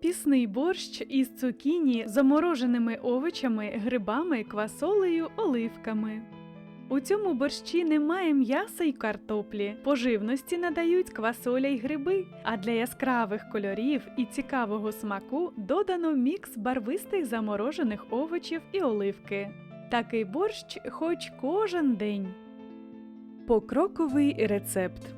Пісний борщ із цукіні, замороженими овочами, грибами, квасолею, оливками. У цьому борщі немає м'яса й картоплі. Поживності надають квасоля й гриби, а для яскравих кольорів і цікавого смаку додано мікс барвистих заморожених овочів і оливки. Такий борщ хоч кожен день. Покроковий рецепт.